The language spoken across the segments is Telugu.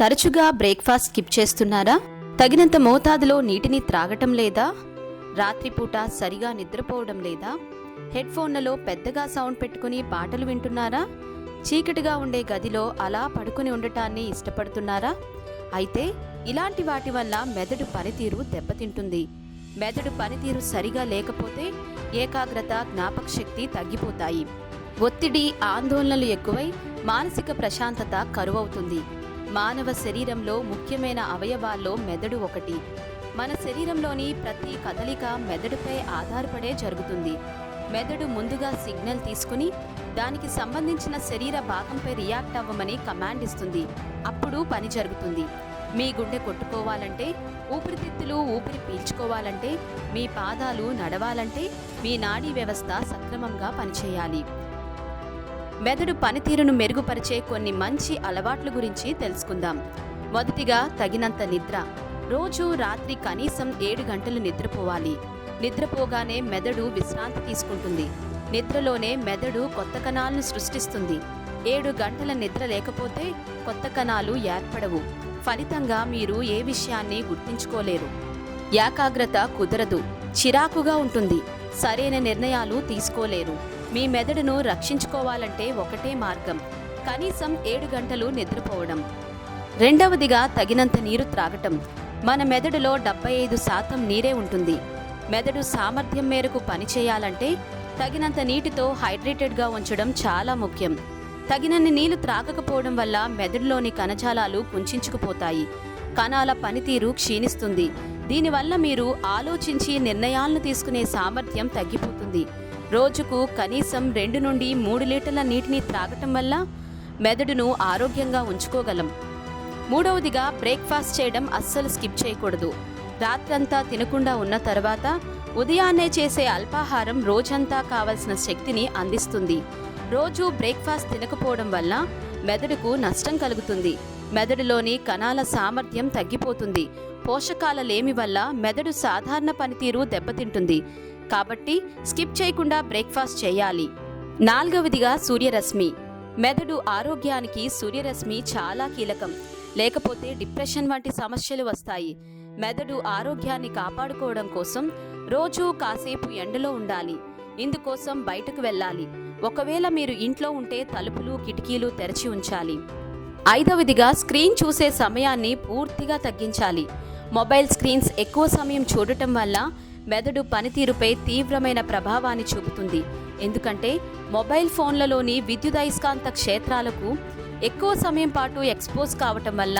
తరచుగా బ్రేక్ఫాస్ట్ స్కిప్ చేస్తున్నారా? తగినంత మోతాదులో నీటిని త్రాగటం లేదా? రాత్రిపూట సరిగా నిద్రపోవడం లేదా? హెడ్ ఫోన్లలో పెద్దగా సౌండ్ పెట్టుకుని పాటలు వింటున్నారా? చీకటిగా ఉండే గదిలో అలా పడుకుని ఉండటాన్ని ఇష్టపడుతున్నారా? అయితే ఇలాంటి వాటి వల్ల మెదడు పనితీరు దెబ్బతింటుంది. మెదడు పనితీరు సరిగా లేకపోతే ఏకాగ్రత జ్ఞాపక శక్తి తగ్గిపోతాయి. ఒత్తిడి ఆందోళనలు ఎక్కువై మానసిక ప్రశాంతత కరువవుతుంది. మానవ శరీరంలో ముఖ్యమైన అవయవాల్లో మెదడు ఒకటి. మన శరీరంలోని ప్రతి కదలిక మెదడుపై ఆధారపడే జరుగుతుంది. మెదడు ముందుగా సిగ్నల్ తీసుకుని దానికి సంబంధించిన శరీర భాగంపై రియాక్ట్ అవ్వమని కమాండ్ ఇస్తుంది. అప్పుడు పని జరుగుతుంది. మీ గుండె కొట్టుకోవాలంటే ఊపిరితిత్తులు ఊపిరి పీల్చుకోవాలంటే మీ పాదాలు నడవాలంటే మీ నాడీ వ్యవస్థ సక్రమంగా పనిచేయాలి. మెదడు పనితీరును మెరుగుపరిచే కొన్ని మంచి అలవాట్ల గురించి తెలుసుకుందాం. మొదటిగా తగినంత నిద్ర. రోజు రాత్రి కనీసం ఏడు గంటలు నిద్రపోవాలి. నిద్రపోగానే మెదడు విశ్రాంతి తీసుకుంటుంది. నిద్రలోనే మెదడు కొత్త కణాలను సృష్టిస్తుంది. ఏడు గంటల నిద్ర లేకపోతే కొత్త కణాలు ఏర్పడవు. ఫలితంగా మీరు ఏ విషయాన్ని గుర్తించుకోలేరు. ఏకాగ్రత కుదరదు. చిరాకుగా ఉంటుంది. సరైన నిర్ణయాలు తీసుకోలేరు. మీ మెదడును రక్షించుకోవాలంటే ఒకటే మార్గం. కనీసం ఏడు గంటలు నిద్రపోవడం. రెండవదిగా తగినంత నీరు త్రాగటం. మన మెదడులో డెబ్బై ఐదు శాతం నీరే ఉంటుంది. మెదడు సామర్థ్యం మేరకు పనిచేయాలంటే తగినంత నీటితో హైడ్రేటెడ్గా ఉంచడం చాలా ముఖ్యం. తగినన్ని నీళ్ళు త్రాగకపోవడం వల్ల మెదడులోని కణజాలాలు కుంచుకుపోతాయి. కణాల పనితీరు క్షీణిస్తుంది. దీనివల్ల మీరు ఆలోచించి నిర్ణయాలను తీసుకునే సామర్థ్యం తగ్గిపోతుంది. రోజుకు కనీసం రెండు నుండి మూడు లీటర్ల నీటిని త్రాగటం వల్ల మెదడును ఆరోగ్యంగా ఉంచుకోగలం. మూడవదిగా బ్రేక్ఫాస్ట్ చేయడం అస్సలు స్కిప్ చేయకూడదు. రాత్రంతా తినకుండా ఉన్న తర్వాత ఉదయాన్నే చేసే అల్పాహారం రోజంతా కావలసిన శక్తిని అందిస్తుంది. రోజు బ్రేక్ఫాస్ట్ తినకపోవడం వల్ల మెదడుకు నష్టం కలుగుతుంది. మెదడులోని కణాల సామర్థ్యం తగ్గిపోతుంది. పోషకాల లేమి వల్ల మెదడు సాధారణ పనితీరు దెబ్బతింటుంది. కాబట్టి స్కిప్ చేయకుండా బ్రేక్ఫాస్ట్ చేయాలి. నాలుగవదిగా సూర్యరశ్మి. మెదడు ఆరోగ్యానికి సూర్యరశ్మి చాలా కీలకం. లేకపోతే డిప్రెషన్ వంటి సమస్యలు వస్తాయి. మెదడు ఆరోగ్యాన్ని కాపాడుకోవడం కోసం రోజూ కాసేపు ఎండలో ఉండాలి. ఇందుకోసం బయటకు వెళ్ళాలి. ఒకవేళ మీరు ఇంట్లో ఉంటే తలుపులు కిటికీలు తెరిచి ఉంచాలి. ఐదవదిగా స్క్రీన్ చూసే సమయాన్ని పూర్తిగా తగ్గించాలి. మొబైల్ స్క్రీన్స్ ఎక్కువ సమయం చూడటం వల్ల మెదడు పనితీరుపై తీవ్రమైన ప్రభావాన్ని చూపుతుంది. ఎందుకంటే మొబైల్ ఫోన్లలోని విద్యుదయస్కాంత క్షేత్రాలకు ఎక్కువ సమయం పాటు ఎక్స్పోజ్ కావటం వల్ల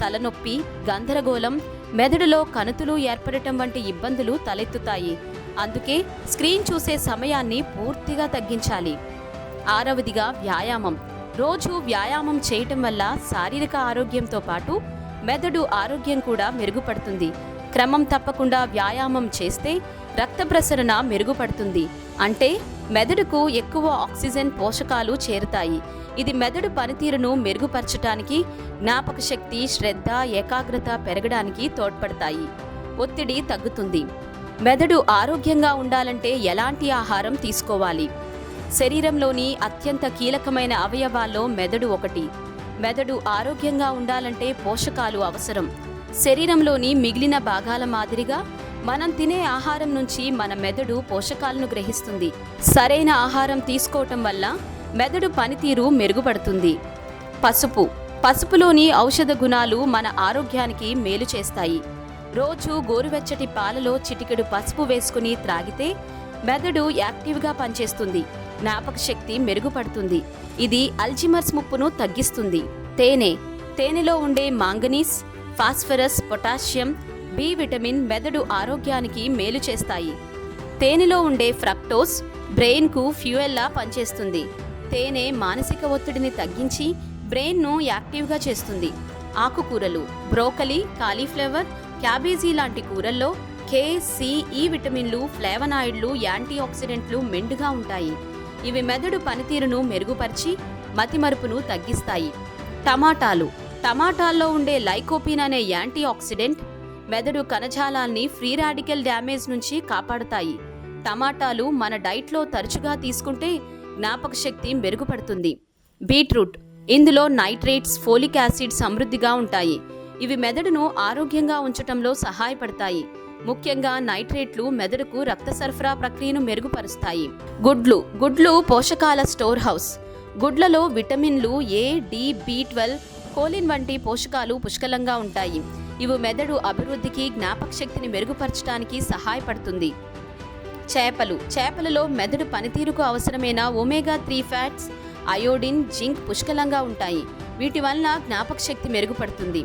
తలనొప్పి గందరగోళం మెదడులో కణుతులు ఏర్పడటం వంటి ఇబ్బందులు తలెత్తుతాయి. అందుకే స్క్రీన్ చూసే సమయాన్ని పూర్తిగా తగ్గించాలి. ఆరవదిగా వ్యాయామం. రోజు వ్యాయామం చేయటం వల్ల శారీరక ఆరోగ్యంతో పాటు మెదడు ఆరోగ్యం కూడా మెరుగుపడుతుంది. క్రమం తప్పకుండా వ్యాయామం చేస్తే రక్త ప్రసరణ మెరుగుపడుతుంది. అంటే మెదడుకు ఎక్కువ ఆక్సిజన్ పోషకాలు చేరుతాయి. ఇది మెదడు పనితీరును మెరుగుపరచడానికి జ్ఞాపక శక్తి శ్రద్ధ ఏకాగ్రత పెరగడానికి తోడ్పడతాయి. ఒత్తిడి తగ్గుతుంది. మెదడు ఆరోగ్యంగా ఉండాలంటే ఎలాంటి ఆహారం తీసుకోవాలి? శరీరంలోని అత్యంత కీలకమైన అవయవాల్లో మెదడు ఒకటి. మెదడు ఆరోగ్యంగా ఉండాలంటే పోషకాలు అవసరం. శరీరంలోని మిగిలిన భాగాల మాదిరిగా మనం తినే ఆహారం నుంచి మన మెదడు పోషకాలను గ్రహిస్తుంది. సరైన ఆహారం తీసుకోవటం వల్ల మెదడు పనితీరు మెరుగుపడుతుంది. పసుపు. పసుపులోని ఔషధ గుణాలు మన ఆరోగ్యానికి మేలు చేస్తాయి. రోజు గోరువెచ్చటి పాలలో చిటికెడు పసుపు వేసుకుని త్రాగితే మెదడు యాక్టివ్గా పనిచేస్తుంది. జ్ఞాపక శక్తి మెరుగుపడుతుంది. ఇది అల్జిమర్స్ ముప్పును తగ్గిస్తుంది. తేనె. తేనెలో ఉండే manganese phosphorus potassium B vitamin మెదడు ఆరోగ్యానికి మేలు చేస్తాయి. తేనెలో ఉండే ఫ్రక్టోస్ బ్రెయిన్కు ఫ్యూయల్లా పనిచేస్తుంది. తేనె మానసిక ఒత్తిడిని తగ్గించి బ్రెయిన్ను యాక్టివ్గా చేస్తుంది. ఆకుకూరలు బ్రోకలీ కాలీఫ్లవర్ క్యాబేజీ లాంటి కూరల్లో కే సి ఈ విటమిన్లు ఫ్లేవనాయిడ్లు యాంటీ ఆక్సిడెంట్లు మెండుగా ఉంటాయి. ఇవి మెదడు పనితీరును మెరుగుపరిచి మతిమరుపును తగ్గిస్తాయి. టమాటాలు టమాటాల్లో ఉండే లైకోపిన్ అనే యాంటీ ఆక్సిడెంట్ మెదడు కణజాలాల్ని ఫ్రీ రాడికల్ డ్యామేజ్ నుంచి కాపాడుతాయి. టమాటాలు మన డైట్లో తరచుగా తీసుకుంటే జ్ఞాపక శక్తి మెరుగుపడుతుంది. బీట్రూట్ ఇందులో నైట్రేట్స్ ఫోలిక్ యాసిడ్ సమృద్ధిగా ఉంటాయి. ఇవి మెదడును ఆరోగ్యంగా ఉంచటంలో సహాయపడతాయి. ముఖ్యంగా నైట్రేట్లు మెదడుకు రక్త సరఫరా ప్రక్రియను మెరుగుపరుస్తాయి. గుడ్లు గుడ్లు పోషకాల స్టోర్ హౌస్. గుడ్లలో విటమిన్లు A D B twelve choline వంటి పోషకాలు పుష్కలంగా ఉంటాయి. ఇవి మెదడు అభివృద్ధికి జ్ఞాపక శక్తిని మెరుగుపరచడానికి సహాయపడుతుంది. చేపలు. చేపలలో మెదడు పనితీరుకు అవసరమైన omega three fats iodine zinc పుష్కలంగా ఉంటాయి. వీటి వలన జ్ఞాపక శక్తి మెరుగుపడుతుంది.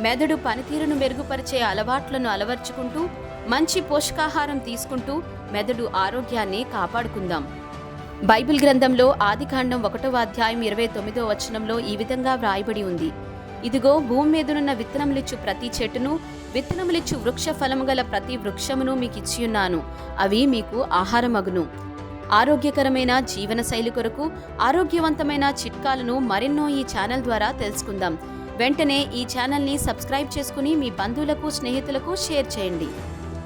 మెదడు పనితీరును మెరుగుపరిచే అలవాట్లను అలవర్చుకుంటూ మంచి పోషకాహారం తీసుకుంటూ మెదడు ఆరోగ్యాన్ని కాపాడుకుందాం. బైబిల్ గ్రంథంలో ఆదికాండం ఒకటవ అధ్యాయం ఇరవై తొమ్మిదో వచనంలో ఈ విధంగా వ్రాయబడి ఉంది. ఇదిగో భూమి మీదనున్న విత్తనములిచ్చు ప్రతి చెట్టును విత్తనములిచ్చు వృక్ష ఫలము గల ప్రతి వృక్షమును మీకు ఇచ్చియున్నాను అవి మీకు ఆహారమగును. ఆరోగ్యకరమైన జీవన శైలి కొరకు ఆరోగ్యవంతమైన చిట్కాలను మరెన్నో ఈ ఛానల్ ద్వారా తెలుసుకుందాం. వెంటనే ఈ ఛానల్ని సబ్స్క్రైబ్ చేసుకుని మీ బంధువులకు స్నేహితులకు షేర్ చేయండి.